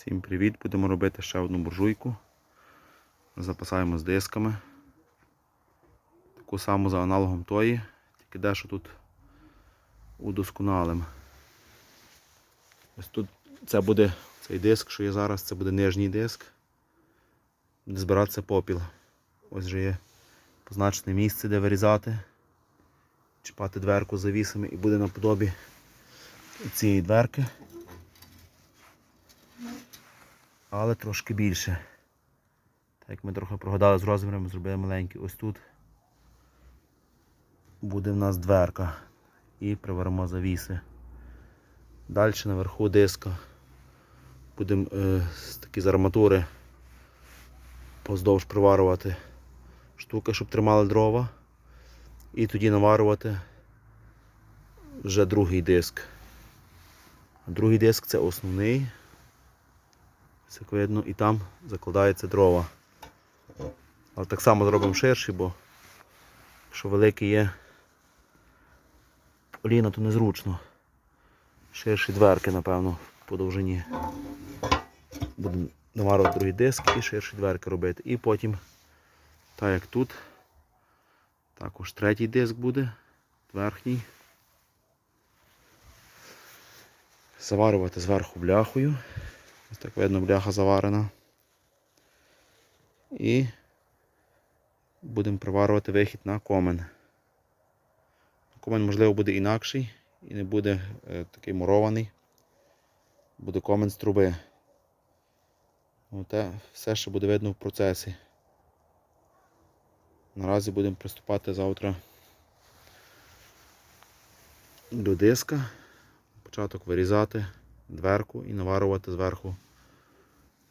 Всім привіт! Будемо робити ще одну буржуйку. Запасаємо з дисками. Таку саму за аналогом тої, тільки дещо тут удосконалим. Ось тут це буде цей диск, що є зараз, це буде нижній диск. Буде збиратися попіл. Ось вже є позначене місце, де вирізати, чіпати дверку завісами і буде наподобі цієї дверки. Але трошки більше. Так як ми трохи прогадали з розмірами, зробили маленький. Ось тут буде в нас дверка і приваримо завіси. Далі наверху диска будемо е, такі з арматури поздовж приварювати штуки, щоб тримали дрова. І тоді наварювати вже другий диск. Другий диск це основний. Як видно, і там закладається дрова. Але так само зробимо ширший, бо якщо великий є коліна, то незручно. Ширші дверки, напевно, по довжині. Будемо наварувати другий диск і ширші дверки робити. І потім, так як тут, також третій диск буде, верхній. Заварювати зверху бляхою. Ось так видно, бляха заварена. І будемо приварювати вихід на комен. Комен, можливо, буде інакший і не буде е, такий мурований. Буде комен з труби. Оте все ще буде видно в процесі. Наразі будемо приступати завтра до диска. Початок вирізати дверку і наварувати зверху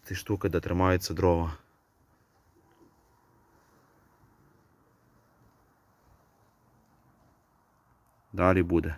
ці штуки, де тримаються дрова. Далі буде.